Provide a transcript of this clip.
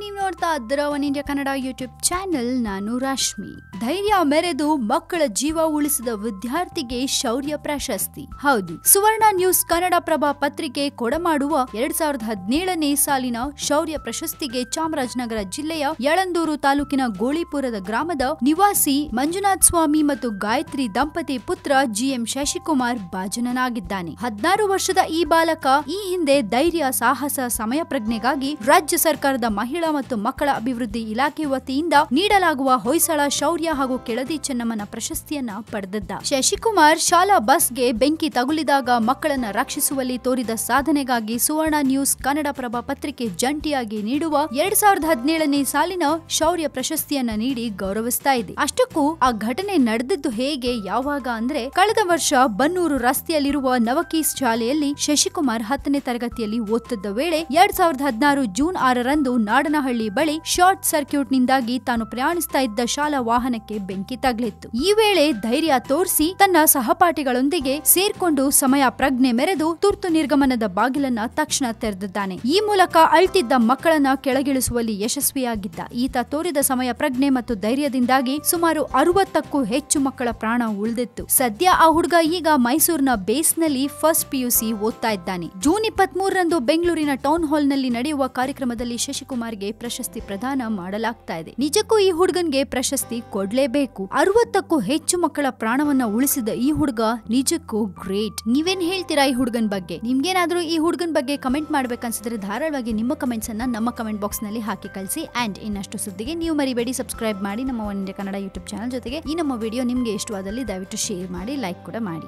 ನೀವು ನೋಡ್ತಾ ಇದ್ದೀರ one India Kannada YouTube channel, ನಾನು ರಾಶ್ಮಿ. ಧೈರ್ಯ ಮೆರೆದು ಮಕ್ಕಳ ಜೀವ ಉಳಿಸಿದ ವಿದ್ಯಾರ್ಥಿಗೆ ಶೌರ್ಯ ಪ್ರಶಸ್ತಿ. ಹೌದು, ಸುವರ್ಣ ನ್ಯೂಸ್ ಕನ್ನಡ ಪ್ರಭಾ ಪತ್ರಿಕೆ ಕೊಡಮಾಡುವ ಎರಡ್ ಸಾವಿರದ ಹದಿನೇಳನೇ ಸಾಲಿನ ಶೌರ್ಯ ಪ್ರಶಸ್ತಿಗೆ ಚಾಮರಾಜನಗರ ಜಿಲ್ಲೆಯ ಯಳಂದೂರು ತಾಲೂಕಿನ ಗೋಳಿಪುರದ ಗ್ರಾಮದ ನಿವಾಸಿ ಮಂಜುನಾಥ್ ಸ್ವಾಮಿ ಮತ್ತು ಗಾಯತ್ರಿ ದಂಪತಿ ಪುತ್ರ ಜಿಎಂ ಶಶಿಕುಮಾರ್ ಭಾಜನನಾಗಿದ್ದಾನೆ. ಹದಿನಾರು ವರ್ಷದ ಈ ಬಾಲಕ ಈ ಹಿಂದೆ ಧೈರ್ಯ, ಸಾಹಸ ಸಮಯ ಪ್ರಜ್ಞೆಗಾಗಿ ರಾಜ್ಯ ಸರ್ಕಾರದ ಮಹಿಳಾ ಮತ್ತು ಮಕ್ಕಳ ಅಭಿವೃದ್ಧಿ ಇಲಾಖೆ ವತಿಯಿಂದ ನೀಡಲಾಗುವ ಹೊಯ್ಸಳ ಶೌರ್ಯ ಹಾಗೂ ಕೆಳದಿ ಚೆನ್ನಮ್ಮನ ಪ್ರಶಸ್ತಿಯನ್ನ ಪಡೆದಿದ್ದ ಶಶಿಕುಮಾರ್ ಶಾಲಾ ಬಸ್ಗೆ ಬೆಂಕಿ ತಗುಲಿದಾಗ ಮಕ್ಕಳನ್ನ ರಕ್ಷಿಸುವಲ್ಲಿ ತೋರಿದ ಸಾಧನೆಗಾಗಿ ಸುವರ್ಣ ನ್ಯೂಸ್ ಕನ್ನಡಪ್ರಭ ಪತ್ರಿಕೆ ಜಂಟಿಯಾಗಿ ನೀಡುವ ಎರಡ್ ಸಾವಿರದ ಹದಿನೇಳನೇ ಸಾಲಿನ ಶೌರ್ಯ ಪ್ರಶಸ್ತಿಯನ್ನ ನೀಡಿ ಗೌರವಿಸ್ತಾ ಇದೆ. ಅಷ್ಟಕ್ಕೂ ಆ ಘಟನೆ ನಡೆದಿದ್ದು ಹೇಗೆ, ಯಾವಾಗ ಅಂದ್ರೆ ಕಳೆದ ವರ್ಷ ಬನ್ನೂರು ರಸ್ತೆಯಲ್ಲಿರುವ ನವಕೀಸ್ ಶಾಲೆಯಲ್ಲಿ ಶಶಿಕುಮಾರ್ ಹತ್ತನೇ ತರಗತಿಯಲ್ಲಿ ಓದುತ್ತಿದ್ದ ವೇಳೆ ಎರಡ್ ಸಾವಿರದ ಹದಿನಾರು ಜೂನ್ ಆರರಂದು ನಾಡನಹಳ್ಳಿ ಬಳಿ ಶಾರ್ಟ್ ಸರ್ಕ್ಯೂಟ್ ನಿಂದಾಗಿ ತಾನು ಪ್ರಯಾಣಿಸ್ತಾ ಇದ್ದ ಶಾಲಾ ವಾಹನಕ್ಕೆ ಬೆಂಕಿ ತಗಲಿತ್ತು. ಈ ವೇಳೆ ಧೈರ್ಯ ತೋರಿಸಿ ತನ್ನ ಸಹಪಾಠಿಗಳೊಂದಿಗೆ ಸೇರ್ಕೊಂಡು ಸಮಯ ಪ್ರಜ್ಞೆ ಮೆರೆದು ತುರ್ತು ನಿರ್ಗಮನದ ಬಾಗಿಲನ್ನ ತಕ್ಷಣ ತೆರೆದಿದ್ದಾನೆ. ಈ ಮೂಲಕ ಅಳ್ತಿದ್ದ ಮಕ್ಕಳನ್ನ ಕೆಳಗಿಳಿಸುವಲ್ಲಿ ಯಶಸ್ವಿಯಾಗಿದ್ದ ಈತ ತೋರಿದ ಸಮಯ ಪ್ರಜ್ಞೆ ಮತ್ತು ಧೈರ್ಯದಿಂದಾಗಿ ಸುಮಾರು ಅರವತ್ತಕ್ಕೂ ಹೆಚ್ಚು ಮಕ್ಕಳ ಪ್ರಾಣ ಉಳಿದಿತ್ತು. ಸದ್ಯ ಆ ಹುಡುಗ ಈಗ ಮೈಸೂರಿನ ಬೇಸ್ನಲ್ಲಿ ಫಸ್ಟ್ ಪಿಯುಸಿ ಓದ್ತಾ ಇದ್ದಾನೆ. ಜೂನ್ ಇಪ್ಪತ್ಮೂರರಂದು ಬೆಂಗಳೂರಿನ ಟೌನ್ ಹಾಲ್ನಲ್ಲಿ ನಡೆಯುವ ಕಾರ್ಯಕ್ರಮದಲ್ಲಿ ಶಶಿಕುಮಾರ್ಗೆ ಪ್ರಶಸ್ತಿ ಪ್ರದಾನ ಮಾಡಲಾಗ್ತಾ ಇದೆ. ನಿಜಕ್ಕೂ ಈ ಹುಡುಗನ್ಗೆ ಪ್ರಶಸ್ತಿ ಕೊಡ್ಲೇಬೇಕು. ಅರವತ್ತಕ್ಕೂ ಹೆಚ್ಚು ಮಕ್ಕಳ ಪ್ರಾಣವನ್ನ ಉಳಿಸಿದ ಈ ಹುಡುಗ ನಿಜಕ್ಕೂ ಗ್ರೇಟ್. ನೀವೇನ್ ಹೇಳ್ತೀರಾ ಈ ಹುಡುಗನ್ ಬಗ್ಗೆ? ನಿಮ್ಗೇನಾದ್ರೂ ಈ ಹುಡುಗನ್ ಬಗ್ಗೆ ಕಮೆಂಟ್ ಮಾಡ್ಬೇಕನ್ಸಿದ್ರೆ ಧಾರಾಳವಾಗಿ ನಿಮ್ಮ ಕಮೆಂಟ್ಸ್ ಅನ್ನ ನಮ್ಮ ಕಮೆಂಟ್ ಬಾಕ್ಸ್ನಲ್ಲಿ ಹಾಕಿ ಕಳಿಸಿ. ಅಂಡ್ ಇನ್ನಷ್ಟು ಸುದ್ದಿಗೆ ನೀವು ಮರಿಬೇಡಿ. ಸಬ್ಸ್ಕ್ರೈಬ್ ಮಾಡಿ ನಮ್ಮ ಒನ್ ಕನ್ನಡ ಯೂಟ್ಯೂಬ್ ಚಾನಲ್ ಜೊತೆಗೆ ಈ ನಮ್ಮ ವಿಡಿಯೋ ನಿಮ್ಗೆ ಇಷ್ಟವಾದಲ್ಲಿ ದಯವಿಟ್ಟು ಶೇರ್ ಮಾಡಿ, ಲೈಕ್ ಕೂಡ ಮಾಡಿ.